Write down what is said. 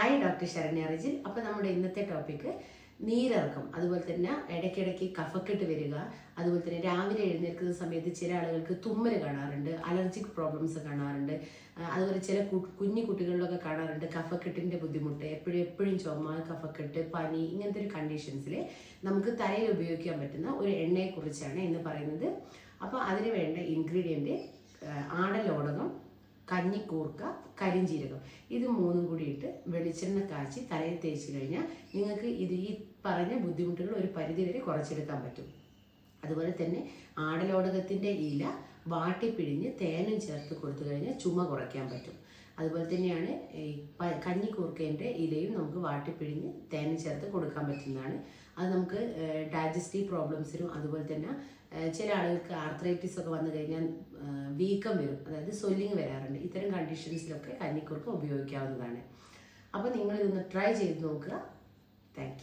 Hi doctor Saranya Rijin അപ്പോൾ നമ്മുടെ ഇന്നത്തെ ടോപ്പിക്ക് നീരിറക്കം. അതുപോലെ തന്നെ ഇടയ്ക്കിടയ്ക്ക് കഫക്കെട്ട് വരിക. അതുപോലെ തന്നെ രാവിലെ എഴുന്നേൽക്കുന്ന സമയത്ത് ചില ആളുകൾക്ക് തുമ്മൽ കാണാറുണ്ട് അലർജിക് പ്രോബ്ലംസ് കാണാറുണ്ട്. അതുപോലെ ചില കുഞ്ഞു കുട്ടികളിലൊക്കെ കാണാറുണ്ട് കഫക്കെട്ടിന്റെ ബുദ്ധിമുട്ട്. എപ്പോഴും എപ്പോഴും ചുമ കഫക്കെട്ട് പനി ഇങ്ങനത്തെ ഒരു കണ്ടീഷൻസിൽ നമുക്ക് തലയിൽ ഉപയോഗിക്കാൻ പറ്റുന്ന ഒരു എണ്ണയെക്കുറിച്ചാണ് ഇന്ന് പറയുന്നത്. അപ്പോൾ അതിന് വേണ്ട ഇൻഗ്രീഡിയന്റ് ആടലോടകം കഞ്ഞിക്കൂർക്ക കരിഞ്ജീരകം ഇത് മൂന്നും കൂടി ഇട്ട് വെളിച്ചെണ്ണ കാച്ചി തലയിൽ തേച്ച് കഴിഞ്ഞാൽ നിങ്ങൾക്ക് ഇത് ഈ പറഞ്ഞ ബുദ്ധിമുട്ടുകൾ ഒരു പരിധിവരെ കുറച്ചെടുക്കാൻ പറ്റും. അതുപോലെ തന്നെ ആടലോടകത്തിന്റെ ഇല വാട്ടി പിഴിഞ്ഞ് തേനും ചേർത്ത് കൊടുത്തു കഴിഞ്ഞാൽ ചുമ കുറയ്ക്കാൻ പറ്റും. അതുപോലെ തന്നെയാണ് ഈ കഞ്ഞിക്കൂർക്കേന്റെ ഇലയും നമുക്ക് വാട്ടിപ്പിഴിഞ്ഞ് തേനും ചേർത്ത് കൊടുക്കാൻ പറ്റുന്നതാണ്. അത് നമുക്ക് ഡൈജസ്റ്റീവ് പ്രോബ്ലംസിനും അതുപോലെ തന്നെ ചില ആളുകൾക്ക് ആർത്രൈറ്റിസ് ഒക്കെ വന്നു കഴിഞ്ഞാൽ വീക്കം വരും. അതായത് സ്വെല്ലിങ് വരാറുണ്ട്. ഇത്തരം കണ്ടീഷൻസിലൊക്കെ കഞ്ഞിക്കൂർക്ക് ഉപയോഗിക്കാവുന്നതാണ്. അപ്പോൾ നിങ്ങൾ ഇതൊന്ന് ട്രൈ ചെയ്ത് നോക്കുക. താങ്ക്